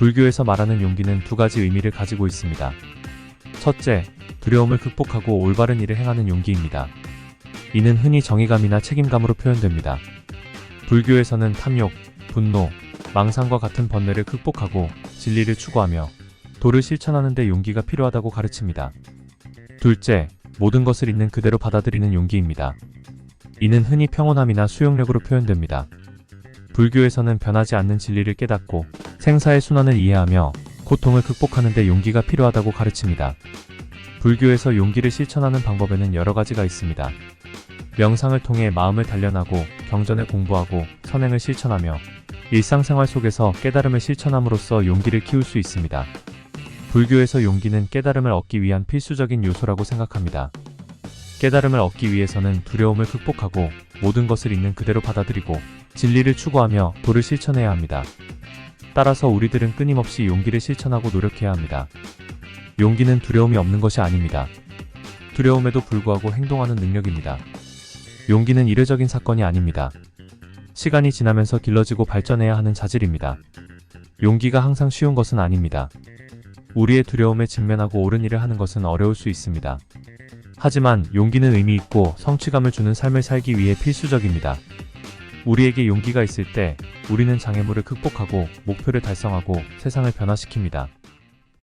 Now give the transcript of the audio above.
불교에서 말하는 용기는 두 가지 의미를 가지고 있습니다. 첫째, 두려움을 극복하고 올바른 일을 행하는 용기입니다. 이는 흔히 정의감이나 책임감으로 표현됩니다. 불교에서는 탐욕, 분노, 망상과 같은 번뇌를 극복하고 진리를 추구하며 도를 실천하는 데 용기가 필요하다고 가르칩니다. 둘째, 모든 것을 있는 그대로 받아들이는 용기입니다. 이는 흔히 평온함이나 수용력으로 표현됩니다. 불교에서는 변하지 않는 진리를 깨닫고 생사의 순환을 이해하며 고통을 극복하는 데 용기가 필요하다고 가르칩니다. 불교에서 용기를 실천하는 방법에는 여러 가지가 있습니다. 명상을 통해 마음을 단련하고 경전을 공부하고 선행을 실천하며 일상생활 속에서 깨달음을 실천함으로써 용기를 키울 수 있습니다. 불교에서 용기는 깨달음을 얻기 위한 필수적인 요소라고 생각합니다. 깨달음을 얻기 위해서는 두려움을 극복하고 모든 것을 있는 그대로 받아들이고 진리를 추구하며 도를 실천해야 합니다. 따라서 우리들은 끊임없이 용기를 실천하고 노력해야 합니다. 용기는 두려움이 없는 것이 아닙니다. 두려움에도 불구하고 행동하는 능력입니다. 용기는 이례적인 사건이 아닙니다. 시간이 지나면서 길러지고 발전해야 하는 자질입니다. 용기가 항상 쉬운 것은 아닙니다. 우리의 두려움에 직면하고 옳은 일을 하는 것은 어려울 수 있습니다. 하지만 용기는 의미 있고 성취감을 주는 삶을 살기 위해 필수적입니다. 우리에게 용기가 있을 때 우리는 장애물을 극복하고 목표를 달성하고 세상을 변화시킵니다.